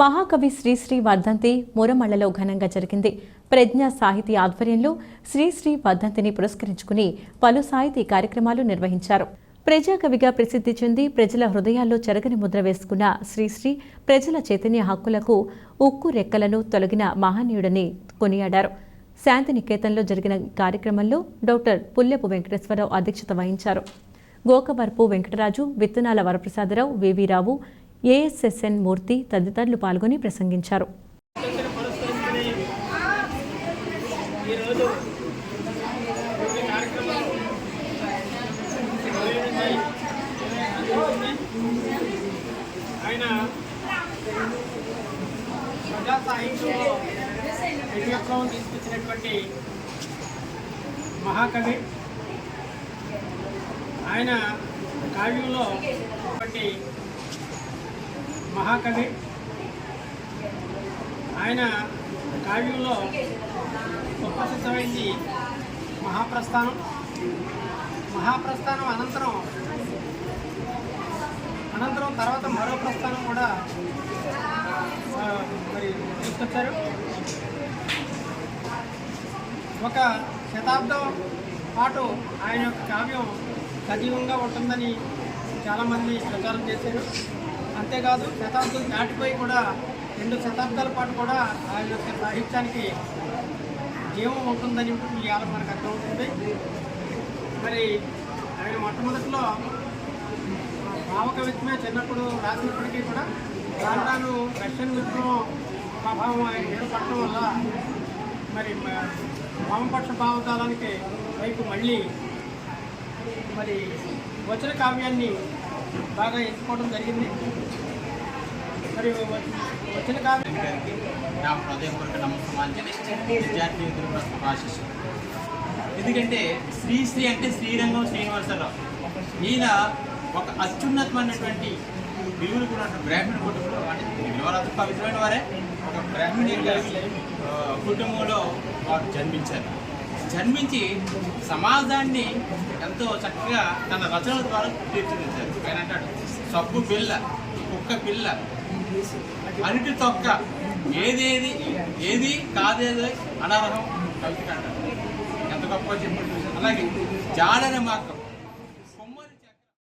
మహాకవి శ్రీశ్రీ వర్ధంతి మురమళ్ళలో ఘనంగా జరిగింది. ప్రజ్ఞా సాహితీ ఆధ్వర్యంలో శ్రీశ్రీ వర్ధంతిని పురస్కరించుకుని పలు సాహితీ కార్యక్రమాలు నిర్వహించారు. ప్రజాకవిగా ప్రసిద్ధి చెంది ప్రజల హృదయాల్లో చెరగని ముద్ర వేసుకున్న శ్రీశ్రీ ప్రజల చైతన్య హక్కులకు ఉక్కు రెక్కలను తొలగిన మహనీయుడని కొనియాడారు. శాంతినికేతన్లో జరిగిన కార్యక్రమంలో డాక్టర్ పుల్లెపు వెంకటేశ్వరరావు అధ్యక్షత వహించారు. గోకవరపు వెంకటరాజు విత్తనాల వరప్రసాదరావు వివిరావు ఏఎస్ఎస్ఎన్ మూర్తి తదితరులు పాల్గొని ప్రసంగించారు. ఆయన ప్రజా సాహిత్యంలో తీసుకొచ్చినటువంటి మహాకవి. ఆయన కావ్యంలో మహాకవి. ఆయన కావ్యంలో సుప్రసిద్ధమైంది మహాప్రస్థానం. మహాప్రస్థానం అనంతరం అనంతరం తర్వాత మరో ప్రస్థానం కూడా మరి తీసుకొచ్చారు. ఒక శతాబ్దం పాటు ఆయన యొక్క కావ్యం సజీవంగా ఉంటుందని చాలామంది ప్రచారం చేశారు. అంతేకాదు శతాబ్దం దాటిపోయి కూడా రెండు శతాబ్దాల పాటు కూడా ఆయన యొక్క సాహిత్యానికి జీవం ఉంటుందని ఇవాళ మనకు అర్థమవుతుంది. మరి ఆయన మొట్టమొదటిలో భావకవిత్వమే చిన్నప్పుడు రాసినప్పటికీ కూడా రాను రాను రష్యన్ విప్లవం ప్రభావం ఆయన ఏర్పడటం వల్ల మరి వామపక్ష భావజాలానికి వైపు మళ్ళీ మరి వచన కావ్యాన్ని బాగా ఎంచుకోవడం జరిగింది. మరి వచ్చిన వచన నా హృదయపూర్వక నమస్కారాంజలి విద్యార్థి మిత్రుల ఎందుకంటే శ్రీశ్రీ అంటే శ్రీరంగం శ్రీనివాసరావు. ఈయన ఒక అత్యున్నతమైనటువంటి విలువలు కూడా బ్రాహ్మణ కుటుంబంలో అంటే విలువలతో పవిత్రమైన వారే. ఒక బ్రాహ్మణ కుటుంబంలో వారు జన్మించారు. జన్మించి సమాజాన్ని ఎంతో చక్కగా తన రచనల ద్వారా తీర్చిదిద్దారు. ఆయన అంటాడు సబ్బు పిల్ల కుక్క పిల్ల అరటి తొక్క ఏదేది ఏది కాదేది అనర్హం కవిత అంటారు ఎంత గొప్ప చెప్పండి అలాగే జాడని మార్గం.